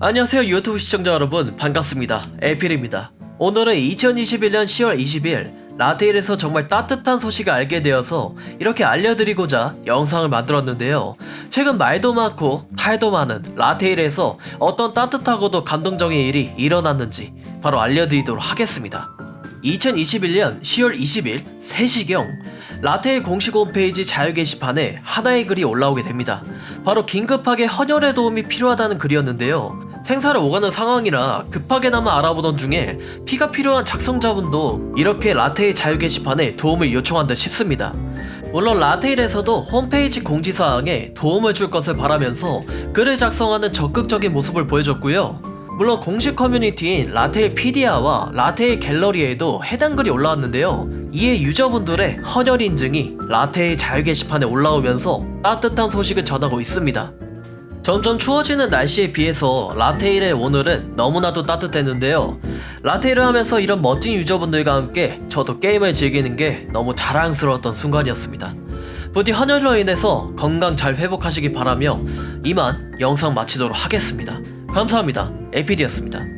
안녕하세요 유튜브 시청자 여러분. 반갑습니다. 에필입니다. 오늘은 2021년 10월 20일 라테일에서 정말 따뜻한 소식을 알게 되어서 이렇게 알려드리고자 영상을 만들었는데요. 최근 말도 많고 탈도 많은 라테일에서 어떤 따뜻하고도 감동적인 일이 일어났는지 바로 알려드리도록 하겠습니다 2021년 10월 20일 3시경 라테일 공식 홈페이지 자유 게시판에 하나의 글이 올라오게 됩니다. 바로 긴급하게 헌혈의 도움이 필요하다는 글이었는데요. 생사를 오가는 상황이라 급하게나마 알아보던 중에 피가 필요한 작성자분도 이렇게 라테일 자유 게시판에 도움을 요청한 듯 싶습니다. 물론 라테일에서도 홈페이지 공지사항에 도움을 줄 것을 바라면서 글을 작성하는 적극적인 모습을 보여줬고요. 물론 공식 커뮤니티인 라테일 피디아와 라테일 갤러리에도 해당 글이 올라왔는데요. 이에 유저분들의 헌혈 인증이 라테일 자유 게시판에 올라오면서 따뜻한 소식을 전하고 있습니다. 점점 추워지는 날씨에 비해서 라테일의 오늘은 너무나도 따뜻했는데요. 라테일을 하면서 이런 멋진 유저분들과 함께 저도 게임을 즐기는 게 너무 자랑스러웠던 순간이었습니다. 부디 헌혈로 인해서 건강 잘 회복하시기 바라며 이만 영상 마치도록 하겠습니다. 감사합니다. 에피디였습니다.